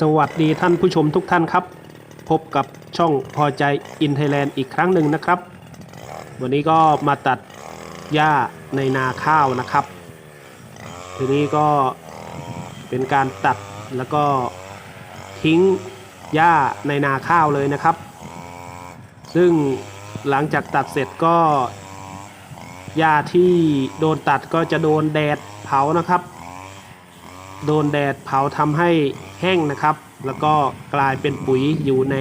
สวัสดีท่านผู้ชมทุกท่านครับ พบกับช่องพอใจอินไทยแลนด์อีกครั้งหนึ่งนะครับ วันนี้ก็มาตัดหญ้าในนาข้าวนะครับ ทีนี้ก็เป็นการตัดแล้วก็ทิ้งหญ้าในนาข้าวเลยนะครับ ซึ่งหลังจากตัดเสร็จก็หญ้าที่โดนตัดก็จะโดนแดดเผานะครับ โดนแดดเผาทำให้แห้งนะครับ แล้วก็กลายเป็นปุ๋ยอยู่ใน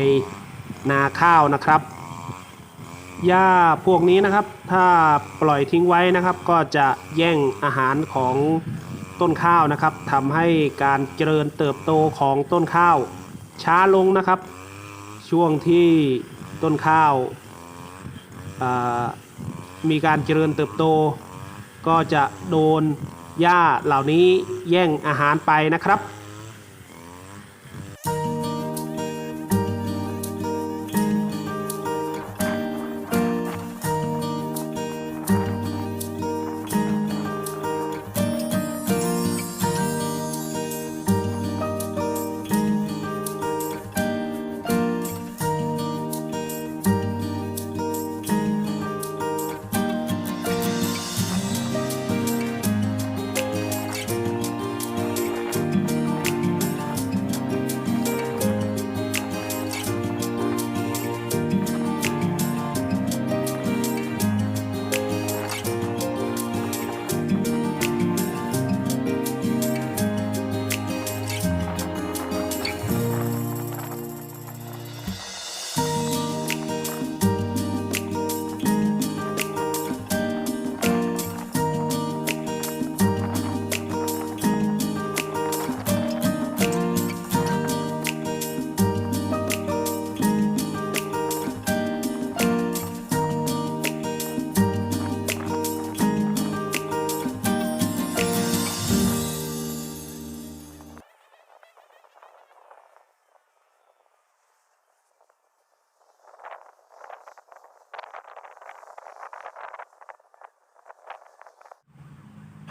นาข้าวนะครับหญ้าพวกนี้นะครับ ถ้าปล่อยทิ้งไว้นะครับ ก็จะแย่งอาหารของต้นข้าวนะครับทำให้การเจริญเติบโตของต้นข้าว ช้าลงนะครับ ช่วงที่ต้นข้าวมีการเจริญเติบโต ก็จะโดน หญ้าเหล่านี้แย่งอาหารไปนะครับ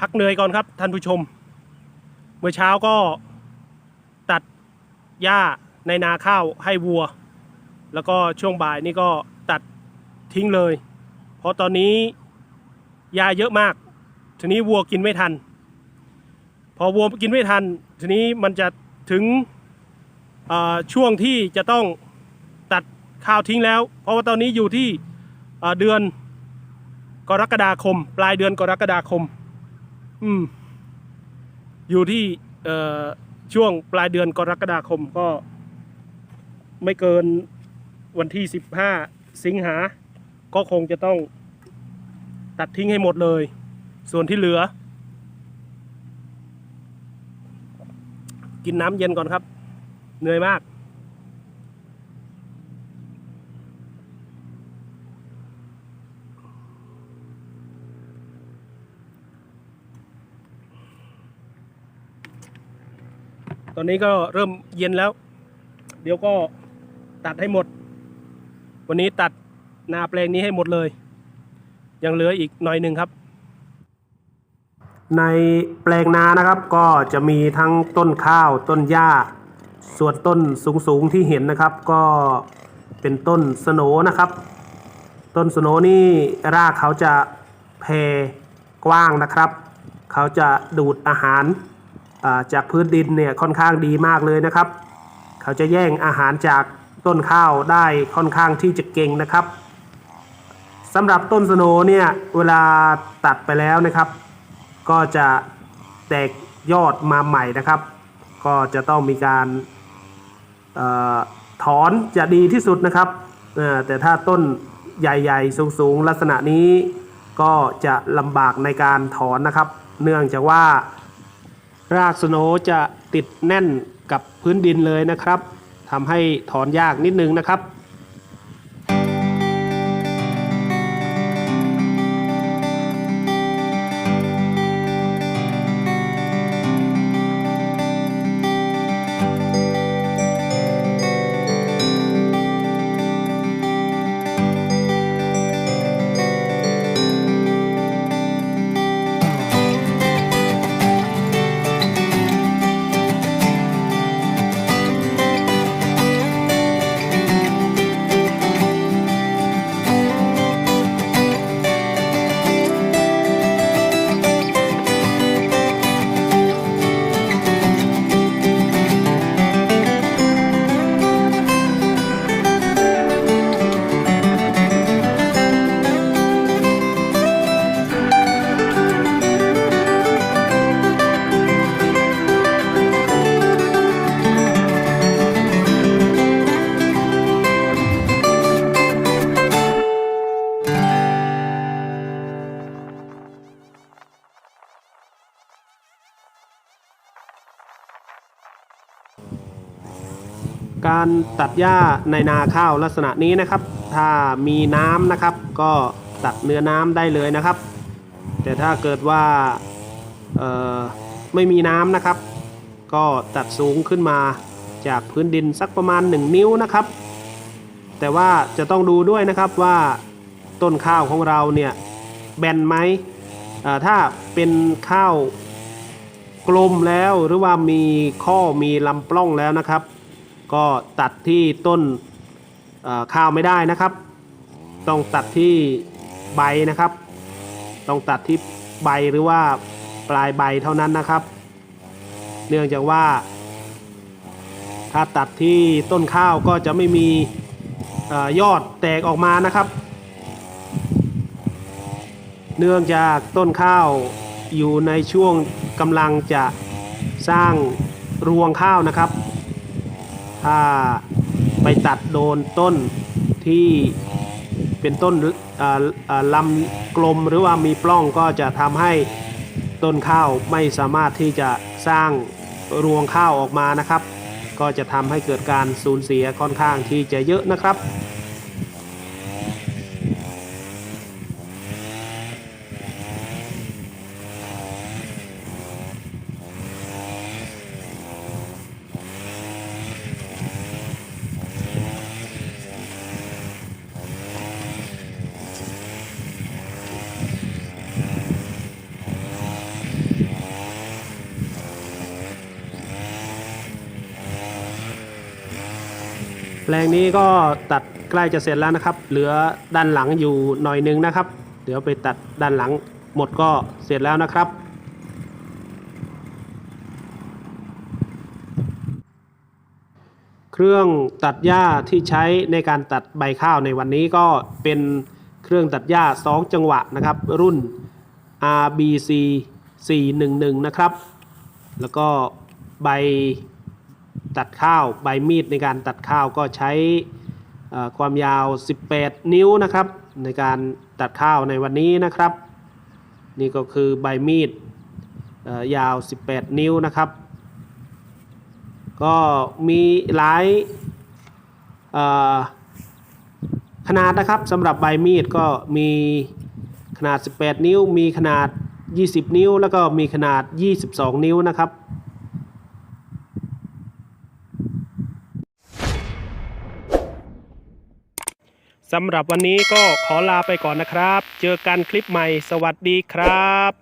พักเหนื่อยก่อนครับท่านผู้ชม เมื่อเช้าก็ตัดหญ้าในนาข้าวให้วัว แล้วก็ช่วงบ่ายนี่ก็ตัดทิ้งเลย เพราะตอนนี้หญ้าเยอะมาก ทีนี้วัวกินไม่ทัน พอวัวกินไม่ทัน ทีนี้มันจะถึงช่วงที่จะต้องตัดข้าวทิ้งแล้ว เพราะว่าตอนนี้อยู่ที่เดือนกรกฎาคม ปลายเดือนกรกฎาคม อืม อยู่ที่เอ่อช่วงปลายเดือนกรกฎาคมก็ ไม่เกินวันที่15สิงหา ก็คงจะต้อง ตัดทิ้งให้หมดเลย ส่วนที่เหลือ กินน้ำเย็นก่อนครับ เหนื่อยมาก ตอนนี้ก็เริ่มเย็นแล้ว เดี๋ยวก็ตัดให้หมด วันนี้ตัดนาแปลงนี้ให้หมดเลย ยังเหลืออีกหน่อยหนึ่งครับ ในแปลงนานะครับก็จะมีทั้งต้นข้าวต้นหญ้า ส่วนต้นสูงๆที่เห็นนะครับ ก็เป็นต้นสโนนะครับ ต้นสโนนี่รากเขาจะแผ่กว้างนะครับ เขาจะดูดอาหาร จากพื้นดินเนี่ยค่อนข้างดีมากเลยนะครับ เขาจะแย่งอาหารจากต้นข้าวได้ค่อนข้างที่จะเก่งนะครับสำหรับต้นสโหนเนี่ยเวลาตัดไปแล้วนะครับ ก็จะแตกยอดมาใหม่นะครับ ก็จะต้องมีการออถอนจะดีที่สุดนะครับแต่ถ้าต้นใหญ่ๆ สูงๆ ลักษณะนี้ก็จะลำบากในการถอนนะครับ เนื่องจากว่า รากสโนจะติดแน่นกับพื้นดินเลยนะครับทำให้ถอนยากนิดนึงนะครับ การตัดหญ้าในนาข้าวลักษณะนี้นะครับ ถ้ามีน้ำนะครับ ก็ตัดเนื้อน้ำได้เลยนะครับ แต่ถ้าเกิดว่าไม่มีน้ำนะครับ ก็ตัดสูงขึ้นมาจากพื้นดินสักประมาณ 1 นิ้วนะครับ แต่ว่าจะต้องดูด้วยนะครับว่าต้นข้าวของเราเนี่ยแบนไหมถ้าเป็นข้าวกลมแล้วหรือว่ามีข้อมีลำปล้องแล้วนะครับ ก็ตัดที่ต้นข้าวไม่ได้นะครับ ต้องตัดที่ใบนะครับ ต้องตัดที่ใบหรือว่าปลายใบเท่านั้นนะครับ เนื่องจากว่า ถ้าตัดที่ต้นข้าวก็จะไม่มีอยอดแตกออกมานะครับ เนื่องจากต้นข้าวอยู่ในช่วงกำลังจะสร้างรวงข้าวนะครับ ถ้าไปตัดโดนต้นที่เป็นต้นลำกลมหรือว่ามีปล้องก็จะทำให้ต้นข้าวไม่สามารถที่จะสร้างรวงข้าวออกมานะครับ ก็จะทำให้เกิดการสูญเสียค่อนข้างที่จะเยอะนะครับ ลงนี้ก็ตัดใกล้จะเสร็จแล้วนะครับ เหลือด้านหลังอยู่หน่อยนึงนะครับ เดี๋ยวไปตัดด้านหลังหมดก็เสร็จแล้วนะครับเครื่องตัดหญ้าที่ใช้ในการตัดใบข้าวในวันนี้ก็เป็นเครื่องตัดหญ้า 2 จังหวะนะครับ รุ่น RBC 411 นะครับ แล้วก็ใบ ตัดข้าวใบมีดในการตัดข้าวก็ใช้ความยาว 18 นิ้วนะครับ ในการตัดข้าวในวันนี้นะครับ นี่ก็คือใบมีดยาว 18 นิ้วนะครับ ก็มีหลายขนาดนะครับสำหรับใบมีดก็มีขนาด 18 นิ้ว มีขนาด 20 นิ้ว แล้วก็มีขนาด 22 นิ้วนะครับ สำหรับวันนี้ก็ขอลาไปก่อนนะครับ เจอกันคลิปใหม่ สวัสดีครับ